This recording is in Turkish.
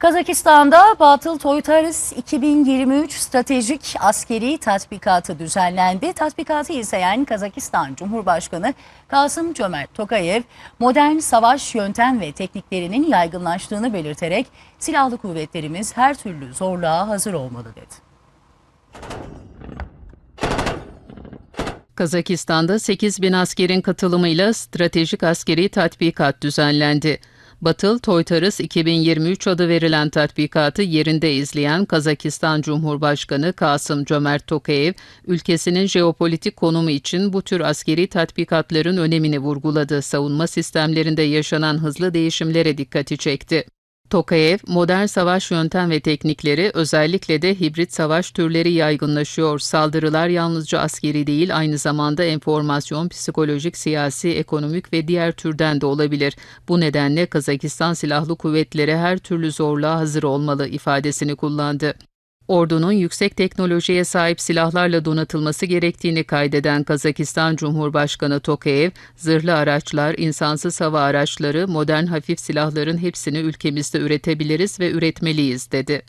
Kazakistan'da Batıl Toytaris 2023 stratejik askeri tatbikatı düzenlendi. Tatbikatı izleyen Kazakistan Cumhurbaşkanı Kasım Cömert Tokayev, modern savaş yöntem ve tekniklerinin yaygınlaştığını belirterek silahlı kuvvetlerimiz her türlü zorluğa hazır olmalı dedi. Kazakistan'da 8 bin askerin katılımıyla stratejik askeri tatbikat düzenlendi. Batıl Toytarız 2023 adı verilen tatbikatı yerinde izleyen Kazakistan Cumhurbaşkanı Kasım Cömert Tokayev, ülkesinin jeopolitik konumu için bu tür askeri tatbikatların önemini vurguladı. Savunma sistemlerinde yaşanan hızlı değişimlere dikkati çekti. Tokayev, modern savaş yöntem ve teknikleri özellikle de hibrit savaş türleri yaygınlaşıyor. Saldırılar yalnızca askeri değil aynı zamanda enformasyon, psikolojik, siyasi, ekonomik ve diğer türden de olabilir. Bu nedenle Kazakistan Silahlı Kuvvetleri her türlü zorluğa hazır olmalı ifadesini kullandı. Ordunun yüksek teknolojiye sahip silahlarla donatılması gerektiğini kaydeden Kazakistan Cumhurbaşkanı Tokayev, zırhlı araçlar, insansız hava araçları, modern hafif silahların hepsini ülkemizde üretebiliriz ve üretmeliyiz dedi.